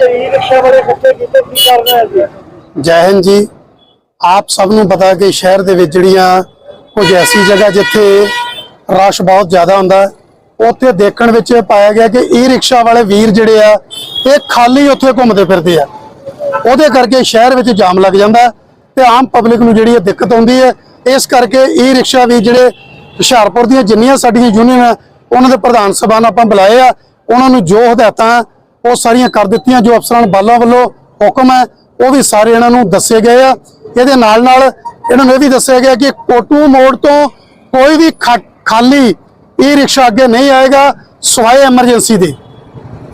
ਤੇ ਈ ਰਿਕਸ਼ਾ ਵਾਲੇ ਇਕੱਠੇ ਕੀਤੇ ਕੀ ਕਰਨਾ ਹੈ ਜੀ? ਜੈ ਹਿੰਦ ਜੀ। ਆਪ ਸਭ ਨੂੰ ਪਤਾ ਕਿ ਸ਼ਹਿਰ ਦੇ ਵਿੱਚ ਜਿਹੜੀਆਂ ਕੁਝ ਐਸੀ ਜਗ੍ਹਾ ਜਿੱਥੇ ਰਸ਼ ਬਹੁਤ ਜ਼ਿਆਦਾ ਹੁੰਦਾ, ਉੱਥੇ ਦੇਖਣ ਵਿੱਚ ਇਹ ਪਾਇਆ ਗਿਆ ਕਿ ਈ ਰਿਕਸ਼ਾ ਵਾਲੇ ਵੀਰ ਜਿਹੜੇ ਆ, ਇਹ ਖਾਲੀ ਉੱਥੇ ਘੁੰਮਦੇ ਫਿਰਦੇ ਆ। ਉਹਦੇ ਕਰਕੇ ਸ਼ਹਿਰ ਵਿੱਚ ਜਾਮ ਲੱਗ ਜਾਂਦਾ ਹੈ ਤੇ ਆਮ ਪਬਲਿਕ ਨੂੰ ਜਿਹੜੀ ਇਹ ਦਿੱਕਤ ਆਉਂਦੀ ਹੈ, ਇਸ ਕਰਕੇ ਈ ਰਿਕਸ਼ਾ ਵੀ ਜਿਹੜੇ ਹੁਸ਼ਿਆਰਪੁਰ ਦੀਆਂ ਜਿੰਨੀਆਂ ਸਾਡੀਆਂ ਯੂਨੀਅਨ ਆ ਉਹਨਾਂ ਦੇ ਪ੍ਰਧਾਨ ਸਭਾ ਨੂੰ ਆਪਾਂ ਬੁਲਾਏ ਆ, ਉਹਨਾਂ ਨੂੰ ਜੋ ਹਦਾਇਤਾਂ ਉਹ ਸਾਰੀਆਂ ਕਰ ਦਿੱਤੀਆਂ ਜੋ ਅਫਸਰਾਂ ਬਾਲਾਂ ਵੱਲੋਂ ਹੁਕਮ ਹੈ, ਉਹ ਵੀ ਸਾਰੇ ਇਹਨਾਂ ਨੂੰ ਦੱਸੇ ਗਏ ਆ। ਇਹਦੇ ਨਾਲ ਨਾਲ ਇਹਨਾਂ ਨੂੰ ਇਹ ਵੀ ਦੱਸਿਆ ਗਿਆ ਕਿ ਕੋਟੂ ਮੋੜ ਤੋਂ ਕੋਈ ਵੀ ਖਾ- ਖਾਲੀ ਈ ਰਿਕਸ਼ਾ ਅੱਗੇ ਨਹੀਂ ਆਏਗਾ ਸਵਾਏ ਐਮਰਜੈਂਸੀ ਦੇ।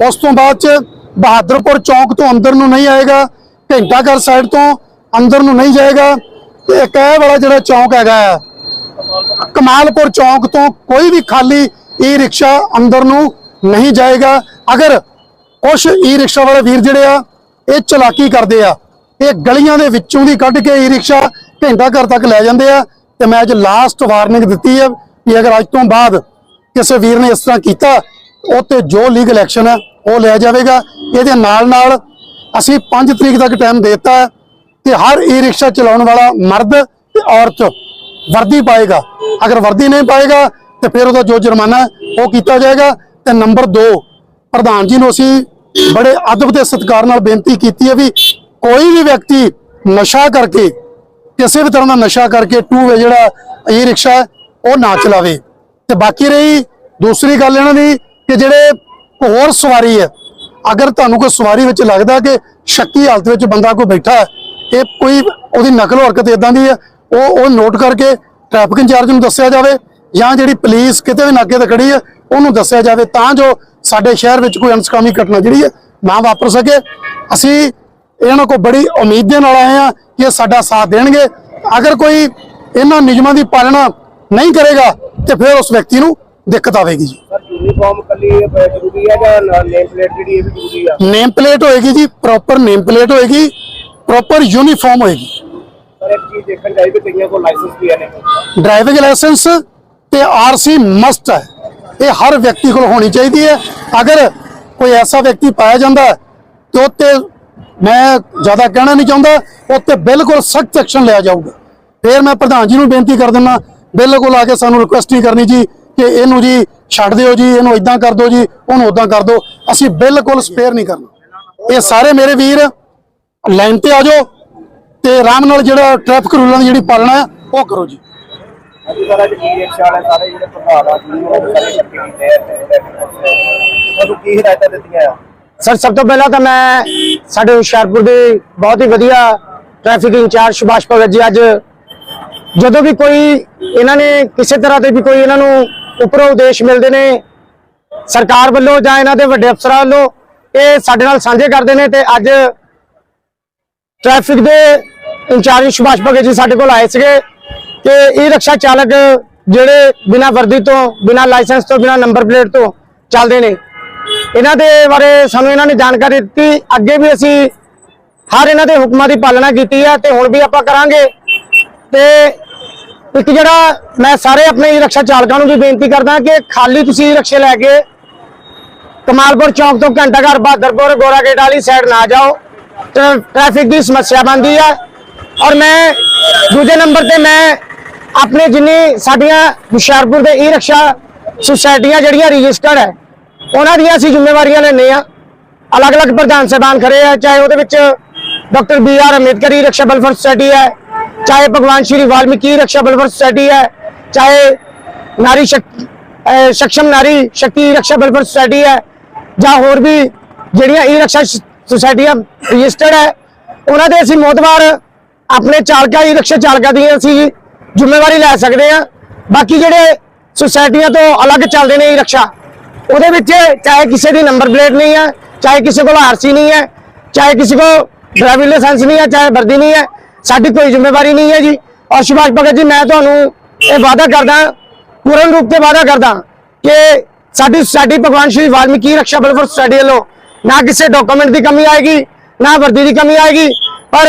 ਉਸ ਤੋਂ ਬਾਅਦ ਚ ਬਹਾਦਰਪੁਰ ਚੌਂਕ ਤੋਂ ਅੰਦਰ ਨੂੰ ਨਹੀਂ ਆਏਗਾ, ਘੰਟਾਘਰ ਸਾਈਡ ਤੋਂ ਅੰਦਰ ਨੂੰ ਨਹੀਂ ਜਾਏਗਾ। ਤੇ ਇੱਕ ਇਹ ਵਾਲਾ ਜਿਹੜਾ ਚੌਂਕ ਹੈਗਾ ਆ, ਕਮਾਲਪੁਰ ਚੌਂਕ ਤੋਂ ਕੋਈ ਵੀ ਖਾਲੀ ਈ ਰਿਕਸ਼ਾ ਅੰਦਰ ਨੂੰ ਨਹੀਂ ਜਾਏਗਾ। ਅਗਰ ਕੁਝ ਈ ਰਿਕਸ਼ਾ ਵਾਲੇ ਵੀਰ ਜਿਹੜੇ ਆ, ਇਹ ਚਲਾਕੀ ਕਰਦੇ ਆ। ਇਹ ਗਲੀਆਂ ਦੇ ਵਿੱਚੋਂ ਦੀ ਕੱਢ ਕੇ ਈ ਰਿਕਸ਼ਾ ਘੰਟਾ ਘਰ ਤੱਕ ਲੈ ਜਾਂਦੇ ਆ ਤੇ ਮੈਂ ਅੱਜ ਲਾਸਟ ਵਾਰਨਿੰਗ ਦਿੱਤੀ ਹੈ ਕਿ ਅਗਰ ਅੱਜ ਤੋਂ ਬਾਅਦ ਕਿਸੇ ਵੀਰ ਨੇ ਇਸ ਤਰ੍ਹਾਂ ਕੀਤਾ ਉਹ ਤੇ ਜੋ ਲੀਗਲ ਐਕਸ਼ਨ ਹੈ ਉਹ ਲਿਆ ਜਾਵੇਗਾ। ਇਹਦੇ ਨਾਲ ਨਾਲ ਅਸੀਂ 5 ਤਰੀਕ ਤੱਕ ਟਾਈਮ ਦਿੱਤਾ ਹੈ ਕਿ ਹਰ ਈ ਰਿਕਸ਼ਾ ਚਲਾਉਣ ਵਾਲਾ ਮਰਦ ਤੇ ਔਰਤ ਵਰਦੀ ਪਾਏਗਾ। ਅਗਰ ਵਰਦੀ ਨਹੀਂ ਪਾਏਗਾ, ਤੇ ਫਿਰ ਉਹਦਾ ਜੋ ਜੁਰਮਾਨਾ ਉਹ ਕੀਤਾ ਜਾਏਗਾ। ਤੇ ਨੰਬਰ 2 ਪ੍ਰਧਾਨ ਜੀ ਨੂੰ ਅਸੀਂ ਬੜੇ ਅਦਬ ਤੇ ਸਤਿਕਾਰ ਨਾਲ ਬੇਨਤੀ ਕੀਤੀ ਹੈ ਵੀ ਕੋਈ ਵੀ ਵਿਅਕਤੀ ਨਸ਼ਾ ਕਰਕੇ ਕਿਸੇ ਵੀ ਤਰ੍ਹਾਂ ਦਾ ਨਸ਼ਾ ਕਰਕੇ ਟੂ ਵੇ ਜਿਹੜਾ ਈ ਰਿਕਸ਼ਾ ਹੈ, ਉਹ ਨਾ ਚਲਾਵੇ। ਤੇ ਬਾਕੀ ਰਹੀ ਦੂਸਰੀ ਗੱਲ ਇਹਨਾਂ ਦੀ ਕਿ ਜਿਹੜੇ ਹੋਰ ਸਵਾਰੀ ਹੈ ਅਗਰ ਤੁਹਾਨੂੰ ਕੋਈ ਸਵਾਰੀ ਵਿੱਚ ਲੱਗਦਾ ਕਿ ਸ਼ੱਕੀ ਹਾਲਤ ਵਿੱਚ ਬੰਦਾ ਕੋਈ ਬੈਠਾ ਇਹ ਕੋਈ ਉਹਦੀ ਨਕਲ ਹਰਕਤ ਇਦਾਂ ਦੀ ਹੈ ਉਹ ਉਹ ਨੋਟ ਕਰਕੇ ਟ੍ਰੈਫਿਕ ਇੰਚਾਰਜ ਨੂੰ ਦੱਸਿਆ ਜਾਵੇ ਜਾਂ ਜਿਹੜੀ ਪੁਲਿਸ ਕਿਤੇ ਵੀ ਨਾਕੇ ਤੇ ਖੜੀ ਹੈ ਉਹਨੂੰ ਦੱਸਿਆ ਜਾਵੇ ਤਾਂ ਜੋ ਸਾਡੇ ਸ਼ਹਿਰ ਵਿੱਚ ਕੋਈ ਅਨਸਕਾਮੀ ਘਟਨਾ ਜਿਹੜੀ ਹੈ ਨਾ ਵਾਪਰ ਸਕੇ। ਅਸੀਂ ਇਹਨਾਂ ਕੋਲ ਬੜੀ ਉਮੀਦ ਦੇ ਨਾਲ ਆਏ ਆ ਕਿ ਇਹ ਸਾਡਾ ਸਾਥ ਦੇਣਗੇ। ਅਗਰ ਕੋਈ ਇਹਨਾਂ ਨਿਯਮਾਂ ਦੀ ਪਾਲਣਾ ਨਹੀਂ ਕਰੇਗਾ ਤੇ ਫਿਰ ਉਸ ਵਿਅਕਤੀ ਨੂੰ ਦਿੱਕਤ ਆਵੇਗੀ ਜੀ। ਯੂਨੀਫਾਰਮ ਕੱਲੀ ਜ਼ਰੂਰੀ ਹੈ ਜਾਂ ਨੇਮ ਪਲੇਟ ਜਿਹੜੀ ਇਹ ਵੀ ਜ਼ਰੂਰੀ ਆ? ਨੇਮ ਪਲੇਟ ਹੋਏਗੀ ਜੀ ਪ੍ਰੋਪਰ ਨੇਮ ਪਲੇਟ ਹੋਏਗੀ ਪ੍ਰੋਪਰ ਯੂਨੀਫਾਰਮ ਹੋਏਗੀ। ਸਰ ਇੱਕ ਚੀਜ਼ ਦੇਖਣ ਵੀ ਕਈਆਂ ਕੋਲ ਲਾਇਸੈਂਸ ਵੀ ਹੈ ਨਹੀਂ। ਡਰਾਈਵਿੰਗ ਲਾਇਸੈਂਸ ਤੇ ਆਰਸੀ ਮਸਟ ਹੈ। ਇਹ ਹਰ ਵਿਅਕਤੀ ਕੋਲ ਹੋਣੀ ਚਾਹੀਦੀ ਹੈ। ਅਗਰ ਕੋਈ ਐਸਾ ਵਿਅਕਤੀ ਪਾਇਆ ਜਾਂਦਾ ਹੈ, ਤੇ ਉਹ ਤੇ ਮੈਂ ਜ਼ਿਆਦਾ ਕਹਿਣਾ ਨਹੀਂ ਚਾਹੁੰਦਾ ਉਹ ਤੇ ਬਿਲਕੁਲ ਸਖਤ ਐਕਸ਼ਨ ਲਿਆ ਜਾਊਗਾ। ਫਿਰ ਮੈਂ ਪ੍ਰਧਾਨ ਜੀ ਨੂੰ ਬੇਨਤੀ ਕਰ ਦਿੰਦਾ, ਬਿਲਕੁਲ ਆ ਕੇ ਸਾਨੂੰ ਰਿਕੁਐਸਟ ਨਹੀਂ ਕਰਨੀ ਜੀ, ਕਿ ਇਹਨੂੰ ਜੀ ਛੱਡ ਦਿਓ ਜੀ, ਇਹਨੂੰ ਇਦਾਂ ਕਰ ਦਿਓ ਜੀ, ਉਹਨੂੰ ਉਦਾਂ ਕਰ ਦਿਓ। ਅਸੀਂ ਬਿਲਕੁਲ ਸਪੇਅਰ ਨਹੀਂ ਕਰਨਾ। ਇਹ ਸਾਰੇ ਮੇਰੇ ਵੀਰ ਲਾਈਨ ਤੇ ਆ ਜਾਓ, ਤੇ ਆਰਾਮ ਨਾਲ ਜਿਹੜਾ ਟ੍ਰੈਫਿਕ ਰੂਲਾਂ ਦੀ ਜਿਹੜੀ ਪਾਲਣਾ ਹੈ, ਉਹ ਕਰੋ ਜੀ। ਸਰ ਅੱਜ ਈ ਰਿਕਸ਼ਾ ਵਾਲੇ ਸਾਰੇ ਜਿਹੜੇ ਪ੍ਰਧਾਨ ਆ, ਜੀ, ਉਹ ਸਾਰੇ ਇਕੱਠੇ ਕੀਤੇ ਤੁਹਾਨੂੰ ਕੀ ਹਦਾਇਤਾਂ ਦਿੱਤੀਆਂ ਆ? ਸਰ, ਸਭ ਤੋਂ ਪਹਿਲਾਂ ਤਾਂ ਮੈਂ ਸਾਡੇ ਹੁਸ਼ਿਆਰਪੁਰ ਦੇ ਬਹੁਤ ਹੀ ਵਧੀਆ ਟ੍ਰੈਫਿਕ ਇੰਚਾਰਜ ਸੁਭਾਸ਼ ਭਗਤ ਜੀ, ਅੱਜ ਜਦੋਂ ਵੀ ਕੋਈ ਇਹਨਾਂ ਨੇ ਕਿਸੇ ਤਰ੍ਹਾਂ ਦੇ ਵੀ ਕੋਈ ਇਹਨਾਂ ਨੂੰ ਉਪਰੋਂ ਉਦੇਸ਼ ਮਿਲਦੇ ਨੇ, ਸਰਕਾਰ ਵੱਲੋਂ ਜਾਂ ਇਹਨਾਂ ਦੇ ਵੱਡੇ ਅਫਸਰਾਂ ਵੱਲੋਂ, ਇਹ ਸਾਡੇ ਨਾਲ ਸਾਂਝੇ ਕਰਦੇ ਨੇ ਤੇ ਅੱਜ ਟ੍ਰੈਫਿਕ ਦੇ ਇੰਚਾਰਜ ਸੁਭਾਸ਼ ਭਗਤ ਜੀ ਸਾਡੇ ਕੋਲ ਆਏ ਸੀਗੇ। ਕਿ ਇਹ ਰਿਕਸ਼ਾ ਚਾਲਕ ਜਿਹੜੇ ਬਿਨਾਂ ਵਰਦੀ ਤੋਂ, ਬਿਨਾਂ ਲਾਇਸੈਂਸ ਤੋਂ, ਬਿਨਾਂ ਨੰਬਰ ਪਲੇਟ ਤੋਂ ਚੱਲਦੇ ਨੇ। ਇਹਨਾਂ ਦੇ ਬਾਰੇ ਸਾਨੂੰ ਇਹਨਾਂ ਨੇ ਜਾਣਕਾਰੀ ਦਿੱਤੀ। ਅੱਗੇ ਵੀ ਅਸੀਂ ਹਰ ਇਹਨਾਂ ਦੇ ਹੁਕਮਾਂ ਦੀ ਪਾਲਣਾ ਕੀਤੀ ਹੈ ਤੇ ਹੁਣ ਵੀ ਆਪਾਂ ਕਰਾਂਗੇ। ਤੇ ਇੱਕ ਜਿਹੜਾ ਮੈਂ ਸਾਰੇ ਆਪਣੇ ਈ ਰਕਸ਼ਾ ਚਾਲਕਾਂ ਨੂੰ ਵੀ ਬੇਨਤੀ ਕਰਦਾ ਕਿ ਖਾਲੀ ਤੁਸੀਂ ਰਿਕਸ਼ੇ ਲੈ ਕੇ ਕਮਾਲਪੁਰ ਚੌਂਕ ਤੋਂ ਘੰਟਾ ਘਰ ਬਹਾਦਰਪੁਰ ਗੋਰਾਗੇਟ ਵਾਲੀ ਸਾਈਡ ਨਾ ਜਾਓ। ਟ੍ਰੈ- ਟ੍ਰੈਫਿਕ ਦੀ ਸਮੱਸਿਆ ਬਣਦੀ ਹੈ। ਔਰ ਮੈਂ ਦੂਜੇ ਨੰਬਰ ਤੇ ਮੈਂ ਆਪਣੇ ਜਿੰਨੀ ਸਾਡੀਆਂ ਹੁਸ਼ਿਆਰਪੁਰ ਦੇ ਈ ਰਕਸ਼ਾ ਸੁਸਾਇਟੀਆਂ ਜਿਹੜੀਆਂ ਰਜਿਸਟਰਡ ਹੈ, ਉਹਨਾਂ ਦੀਆਂ ਅਸੀਂ ਜ਼ਿੰਮੇਵਾਰੀਆਂ ਲੈਂਦੇ ਆ ਅਲੱਗ-ਅਲੱਗ ਪ੍ਰਧਾਨ ਸਾਹਿਬਾਨ ਖੜੇ ਆ, ਚਾਹੇ ਉਹਦੇ ਵਿੱਚ ਡਾਕਟਰ ਬੀ ਆਰ ਅੰਬੇਦਕਰ ਈ ਰਕਸ਼ਾ ਬਲਫਰ ਸੁਸਾਇਟੀ ਹੈ, ਚਾਹੇ ਭਗਵਾਨ ਸ਼੍ਰੀ ਵਾਲਮੀਕੀ ਰਕਸ਼ਾ ਬਲਫਰ ਸੁਸਾਇਟੀ ਹੈ, ਚਾਹੇ ਨਾਰੀ ਸ਼ਕ- ਅਹ ਨਾਰੀ ਸ਼ਕਤੀ ਰਕਸ਼ਾ ਬਲਫਰ ਸੁਸਾਇਟੀ ਹੈ, ਜਾਂ ਹੋਰ ਵੀ ਜਿਹੜੀਆਂ ਈ ਰਕਸ਼ਾ ਸੁਸਾਇਟੀਆਂ ਰਜਿਸਟਰਡ ਹੈ, ਉਹਨਾਂ ਦੇ ਅਸੀਂ ਮੋਤਬਾਰ ਆਪਣੇ ਚਾਲਕਾਂ ਈ ਰਕਸ਼ਾ ਚਾਲਕਾਂ ਦੀਆਂ ਅਸੀਂ ਜ਼ਿੰਮੇਵਾਰੀ ਲੈ ਸਕਦੇ ਹਾਂ ਬਾਕੀ ਜਿਹੜੇ ਸੁਸਾਇਟੀਆਂ ਤੋਂ ਅਲੱਗ ਚੱਲਦੇ ਨੇ ਈ ਰਕਸ਼ਾ, ਉਹਦੇ ਵਿੱਚ ਚਾਹੇ ਕਿਸੇ ਦੀ ਨੰਬਰ ਪਲੇਟ ਨਹੀਂ ਹੈ ਚਾਹੇ ਕਿਸੇ ਕੋਲ ਆਰਸੀ ਨਹੀਂ ਹੈ ਚਾਹੇ ਕਿਸੇ ਕੋਲ ਡਰਾਈਵਿੰਗ ਲਾਇਸੈਂਸ ਨਹੀਂ ਹੈ ਚਾਹੇ ਵਰਦੀ ਨਹੀਂ ਹੈ ਸਾਡੀ ਕੋਈ ਜ਼ਿੰਮੇਵਾਰੀ ਨਹੀਂ ਹੈ ਜੀ। ਔਰ ਸੁਭਾਸ਼ ਭਗਤ ਜੀ, ਮੈਂ ਤੁਹਾਨੂੰ ਇਹ ਵਾਅਦਾ ਕਰਦਾ, ਪੂਰਨ ਰੂਪ ਤੇ ਵਾਅਦਾ ਕਰਦਾ ਕਿ ਸਾਡੀ ਸਾਡੀ ਭਗਵਾਨ ਸ਼੍ਰੀ ਵਾਲਮੀਕੀ ਰਕਸ਼ਾ ਵੈਲਫੇਅਰ ਸੁਸਾਇਟੀ ਵੱਲੋਂ ਨਾ ਕਿਸੇ ਡਾਕੂਮੈਂਟ ਦੀ ਕਮੀ ਆਏਗੀ, ਨਾ ਵਰਦੀ ਦੀ ਕਮੀ ਆਏਗੀ। ਪਰ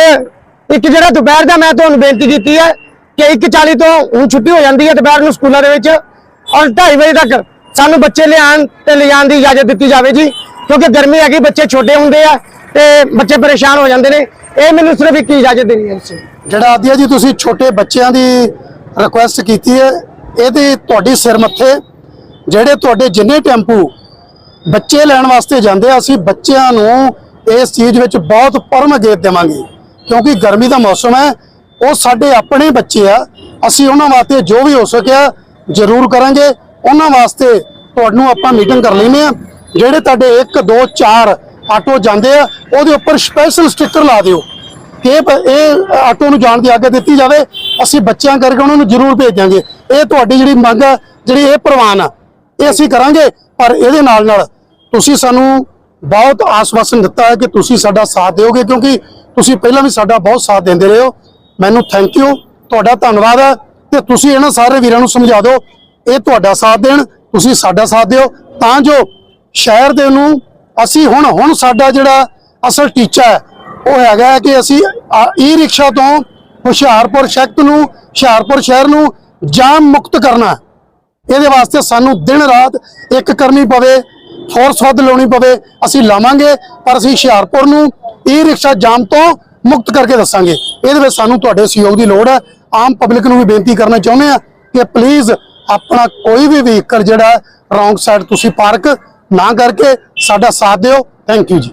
ਇੱਕ ਜਿਹੜਾ ਦੁਪਹਿਰ ਦਾ ਮੈਂ ਤੁਹਾਨੂੰ ਬੇਨਤੀ ਕੀਤੀ ਹੈ ਕਿ 1:40 ਤੋਂ ਹੁਣ ਛੁੱਟੀ ਹੋ ਜਾਂਦੀ ਹੈ ਦੁਪਹਿਰ ਨੂੰ ਸਕੂਲਾਂ ਦੇ ਵਿੱਚ ਔਰ 2:30 ਵਜੇ ਤੱਕ ਸਾਨੂੰ ਬੱਚੇ ਲਿਆਉਣ ਤੇ ਲਿਜਾਣ ਦੀ ਇਜਾਜ਼ਤ ਦਿੱਤੀ ਜਾਵੇ ਜੀ, ਕਿਉਂਕਿ ਗਰਮੀ ਹੈਗੀ, ਬੱਚੇ ਛੋਟੇ ਹੁੰਦੇ ਆ ਤੇ ਬੱਚੇ ਪਰੇਸ਼ਾਨ ਹੋ ਜਾਂਦੇ ਨੇ। ਇਹ ਮੈਨੂੰ ਸਿਰਫ ਇੱਕ ਹੀ ਇਜਾਜ਼ਤ ਦੇਣੀ ਹੈ ਇਸ ਜਿਹੜਾ ਆਦਿਆ ਜੀ ਤੁਸੀਂ ਛੋਟੇ ਬੱਚਿਆਂ ਦੀ ਰਿਕੁਐਸਟ ਕੀਤੀ ਹੈ, ਇਹਦੀ ਤੁਹਾਡੀ ਸਿਰ ਮੱਥੇ, ਜਿਹੜੇ ਤੁਹਾਡੇ ਜਿੰਨੇ ਟੈਂਪੂ ਬੱਚੇ ਲੈਣ ਵਾਸਤੇ ਜਾਂਦੇ ਆ, ਅਸੀਂ ਬੱਚਿਆਂ ਨੂੰ ਇਸ ਚੀਜ਼ ਵਿੱਚ ਬਹੁਤ ਪਰਮ ਗੇਤ ਦੇਵਾਂਗੇ, ਕਿਉਂਕਿ ਗਰਮੀ ਦਾ ਮੌਸਮ ਹੈ ਉਹ ਸਾਡੇ ਆਪਣੇ ਬੱਚੇ ਆ। ਅਸੀਂ ਉਹਨਾਂ ਵਾਸਤੇ ਜੋ ਵੀ ਹੋ ਸਕਿਆ ਜ਼ਰੂਰ ਕਰਾਂਗੇ। ਉਹਨਾਂ ਵਾਸਤੇ ਤੁਹਾਨੂੰ ਆਪਾਂ ਮੀਟਿੰਗ ਕਰ ਲੈਨੇ ਆ ਜਿਹੜੇ ਤੁਹਾਡੇ 1 2 4 ਆਟੋ ਜਾਂਦੇ ਆ, ਉਹਦੇ ਉੱਪਰ ਸਪੈਸ਼ਲ ਸਟicker ਲਾ ਦਿਓ। ਕਿ ਇਹ ਆਟੋ ਨੂੰ ਜਾਣ ਦੀ ਆਗਿਆ ਦਿੱਤੀ ਜਾਵੇ। ਅਸੀਂ ਬੱਚਿਆਂ ਕਰਕੇ ਉਹਨਾਂ ਨੂੰ ਜ਼ਰੂਰ ਭੇਜਾਂਗੇ ਇਹ ਤੁਹਾਡੀ ਜਿਹੜੀ ਮੰਗ ਆ, ਜਿਹੜੀ ਇਹ ਪ੍ਰਵਾਨ ਆ, ਇਹ ਅਸੀਂ ਕਰਾਂਗੇ। ਪਰ ਇਹਦੇ ਨਾਲ ਨਾਲ ਤੁਸੀਂ ਸਾਨੂੰ ਬਹੁਤ ਆਸਵਾਸਨ ਦਿੱਤਾ ਹੈ ਕਿ ਤੁਸੀਂ ਸਾਡਾ ਸਾਥ ਦਿਓਗੇ, ਕਿਉਂਕਿ ਤੁਸੀਂ ਪਹਿਲਾਂ ਵੀ ਸਾਡਾ ਬਹੁਤ ਸਾਥ ਦਿੰਦੇ ਰਹੇ ਹੋ। ਮੈਨੂੰ ਥੈਂਕ ਯੂ ਤੁਹਾਡਾ ਧੰਨਵਾਦ ਹੈ ਤੇ ਤੁਸੀਂ ਇਹਨਾਂ ਸਾਰੇ ਵੀਰਾਂ ਨੂੰ ਸਮਝਾ ਦਿਓ, ਇਹ ਤੁਹਾਡਾ ਸਾਥ ਦੇਣ, ਤੁਸੀਂ ਸਾਡਾ ਸਾਥ ਦਿਓ, ਤਾਂ ਜੋ ਸ਼ਹਿਰ ਦੇ ਨੂੰ ਅਸੀਂ ਹੁਣ ਹੁਣ ਸਾਡਾ ਜਿਹੜਾ ਅਸਲ ਟੀਚਾ ਹੈ, ਉਹ ਹੈਗਾ ਹੈ ਕਿ ਅਸੀਂ ਈ ਰਿਕਸ਼ਾ ਤੋਂ ਹੁਸ਼ਿਆਰਪੁਰ ਸ਼ਹਿਰ ਨੂੰ, ਹੁਸ਼ਿਆਰਪੁਰ ਸ਼ਹਿਰ ਨੂੰ ਜਾਮ ਮੁਕਤ ਕਰਨਾ ਇਹਦੇ ਵਾਸਤੇ ਸਾਨੂੰ ਦਿਨ ਰਾਤ ਇੱਕ ਕਰਨੀ ਪਵੇ ਫੋਰਸ ਵੱਧ ਲਾਉਣੀ ਪਵੇ, ਅਸੀਂ ਲਾਵਾਂਗੇ, ਪਰ ਅਸੀਂ ਹੁਸ਼ਿਆਰਪੁਰ ਨੂੰ ਈ ਰਿਕਸ਼ਾ ਜਾਮ ਤੋਂ ਮੁਕਤ ਕਰਕੇ ਦੱਸਾਂਗੇ। ਇਹਦੇ ਵਿੱਚ ਸਾਨੂੰ ਤੁਹਾਡੇ ਸਹਿਯੋਗ ਦੀ ਲੋੜ ਹੈ। ਆਮ ਪਬਲਿਕ ਨੂੰ ਵੀ ਬੇਨਤੀ ਕਰਨਾ ਚਾਹੁੰਦੇ ਆ ਕਿ ਪਲੀਜ਼ ਆਪਣਾ ਕੋਈ ਵੀ ਵਹੀਕਲ ਜਿਹੜਾ ਰੌਂਗ ਸਾਈਡ ਤੁਸੀਂ ਪਾਰਕ ਨਾ ਕਰਕੇ ਸਾਡਾ ਸਾਥ ਦਿਓ। ਥੈਂਕ ਯੂ ਜੀ।